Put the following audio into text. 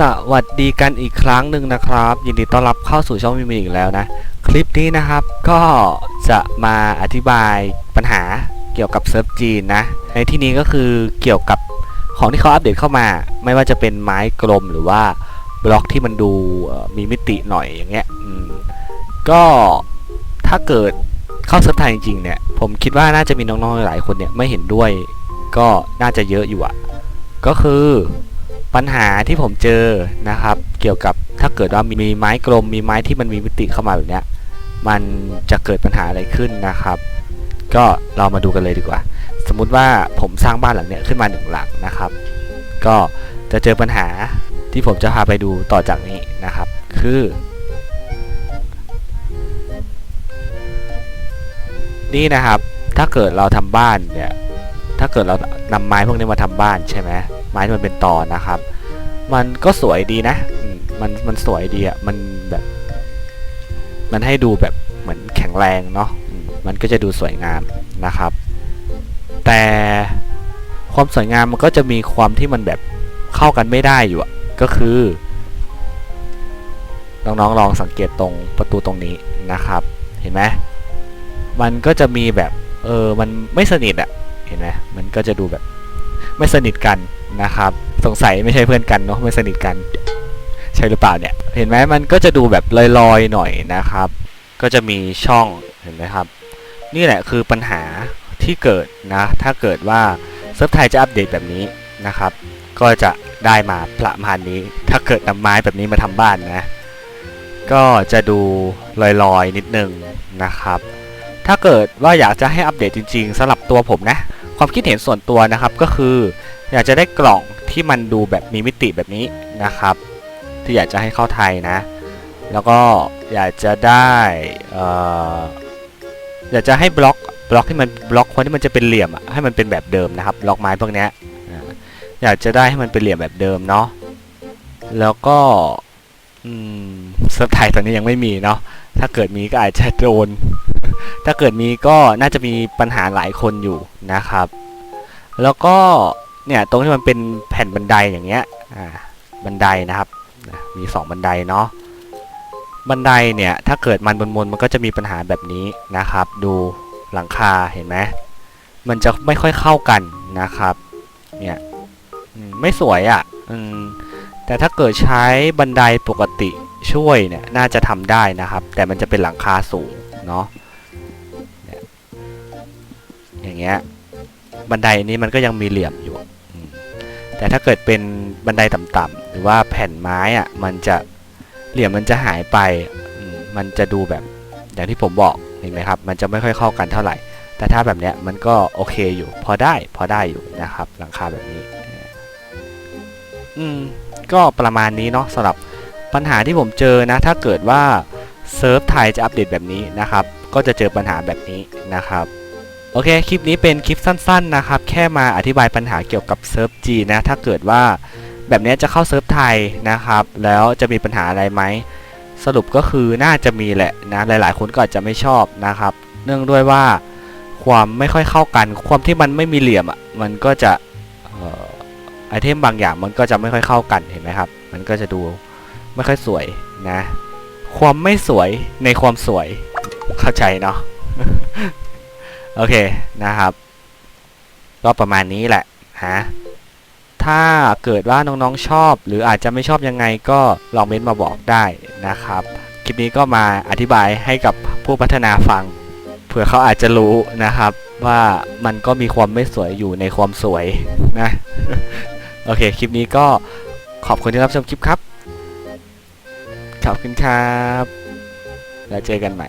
สวัสดีกันอีกครั้งหนึ่งนะครับ ยินดีต้อนรับเข้าสู่ช่องมิมิอีกแล้วนะ คลิปนี้นะครับก็จะมาอธิบายปัญหาเกี่ยวกับเซิร์ฟจีนนะ ในที่นี้ก็คือเกี่ยวกับของที่เขาอัปเดตเข้ามา ไม่ว่าจะเป็นไม้กลมหรือว่าบล็อกที่มันดูมีมิติหน่อยอย่างเงี้ยก็ถ้าเกิดเข้าเซิร์ฟไทยจริงๆเนี่ย ผมคิดว่าน่าจะมีน้องๆหลายคนเนี่ยไม่เห็นด้วย ก็น่าจะเยอะอยู่อะก็คือ ปัญหาที่ผมเจอนะครับ เกี่ยวกับถ้าเกิดว่ามีไม้กลม มีไม้ที่มันมีมิติเข้ามาแบบเนี้ยมันจะเกิดปัญหาอะไรขึ้นนะครับ ก็เรามาดูกันเลยดีกว่า สมมุติว่าผมสร้างบ้านหลังเนี้ยขึ้นมาหนึ่งหลังนะครับ ก็จะเจอปัญหาที่ผมจะพาไปดูต่อจากนี้นะครับ คือ นี่นะครับ ถ้าเกิดเราทำบ้านเนี่ย ถ้าเกิดเรานำไม้พวกนี้มาทำบ้านใช่ไหมไม้ที่มันเป็นตอนะครับ มันก็สวยดีนะมันมันสวยดีอะมันแบบ มันให้ดูแบบเหมือนแข็งแรงเนาะมันก็จะดูสวยงามนะครับ แต่ความสวยงามมันก็จะมีความที่มันแบบเข้ากันไม่ได้อยู่อะก็คือน้องๆลองสังเกตตรงประตูตรงนี้นะครับ เห็นไหมมันก็จะมีแบบ เออ มันไม่สนิทอะ เห็นไหมมันก็จะดูแบบไม่สนิทกันนะครับ สงสัยไม่ใช่เพื่อนกันเนาะไม่สนิทกันใช่หรือเปล่าเนี่ย เห็นไหมมันก็จะดูแบบลอยๆหน่อยนะครับ ก็จะมีช่องเห็นไหมครับ นี่แหละคือปัญหาที่เกิดนะ ถ้าเกิดว่าเซิร์ฟไทยจะอัปเดตแบบนี้นะครับ ก็จะได้มาประมาณนี้ ถ้าเกิดนำไม้แบบนี้มาทำบ้านนะ ก็จะดูลอยๆนิดนึงนะครับ ถ้าเกิดว่าอยากจะให้อัปเดตจริงๆสำหรับตัวผมนะ ความคิดเห็นส่วนตัวนะครับก็คือ อยากจะได้กล่องที่มันดูแบบมีมิติแบบนี้นะครับ ที่อยากจะให้เข้าไทยนะ แล้วก็อยากจะได้เอ่อยากจะให้บล็อกบล็อกที่มันบล็อกคนที่มันจะเป็นเหลี่ยมให้มันเป็นแบบเดิมนะครับบล็อกไม้พวกนี้ยอ่าอยากจะได้ให้มันเป็นเหลี่ยมแบบเดิมเนาะแล้วก็อืมเซิร์ฟไทยตอนนี้ยังไม่มีเนาะถ้าเกิดมีก็อาจจะโดน ถ้าเกิดมีก็น่าจะมีปัญหาหลายคนอยู่นะครับ แล้วก็เนี่ยตรงที่มันเป็นแผ่นบันไดอย่างเงี้ยอ่าบันไดนะครับมี 2 บันไดเนาะบันไดเนี่ยถ้าเกิดมันบนบนมันก็จะมีปัญหาแบบนี้นะครับ ดูหลังคาเห็นไหมมันจะไม่ค่อยเข้ากันนะครับเนี่ยไม่สวยอะ่ะแต่ถ้าเกิดใช้บันไดปกติช่วยเนี่ยน่าจะทำได้นะครับ แต่มันจะเป็นหลังคาสูงเนาะ อย่างเงี้ยบันไดนี้มันก็ยังมีเหลี่ยมอยู่ แต่ถ้าเกิดเป็นบันไดต่ำๆหรือว่าแผ่นไม้อะมันจะเหลี่ยมมันจะหายไปมมันจะดูแบบอย่างที่ผมบอกเห็นไหมครับ มันจะไม่ค่อยเข้ากันเท่าไหร่ แต่ถ้าแบบเนี้ยมันก็โอเคอยู่ พอได้พอได้อยู่นะครับ หลังคาแบบนี้ อืมก็ประมาณนี้เนาะสำหรับปัญหาที่ผมเจอนะ ถ้าเกิดว่าเซิร์ฟไทยจะอัปเดตแบบนี้นะครับ ก็จะเจอปัญหาแบบนี้นะครับ โอเค คลิปนี้เป็นคลิปสั้นๆนะครับ แค่มาอธิบายปัญหาเกี่ยวกับเซิร์ฟจีนะ ถ้าเกิดว่าแบบนี้จะเข้าเซิร์ฟไทยนะครับ แล้วจะมีปัญหาอะไรไหม สรุปก็คือน่าจะมีแหละนะ หลายๆ คนก็อาจจะไม่ชอบนะครับ เนื่องด้วยว่าความไม่ค่อยเข้ากัน ความที่มันไม่มีเหลี่ยมอะ มันก็จะไอเทมบางอย่างมันก็จะไม่ค่อยเข้ากัน เห็นไหมครับ มันก็จะดูไม่ค่อยสวยนะ ความไม่สวยในความสวย เข้าใจเนาะ โอเคนะครับ ก็ประมาณนี้แหละฮะถ้าเกิดว่าน้องๆชอบ หรืออาจจะไม่ชอบยังไงก็ลองเม้นต์มาบอกได้นะครับ คลิปนี้ก็มาอธิบายให้กับผู้พัฒนาฟังเผื่อเขาอาจจะรู้นะครับ ว่ามันก็มีความไม่สวยอยู่ในความสวยนะโอเค คลิปนี้ก็ขอบคุณที่รับชมคลิปครับ ขอบคุณครับ แล้วเจอกันใหม่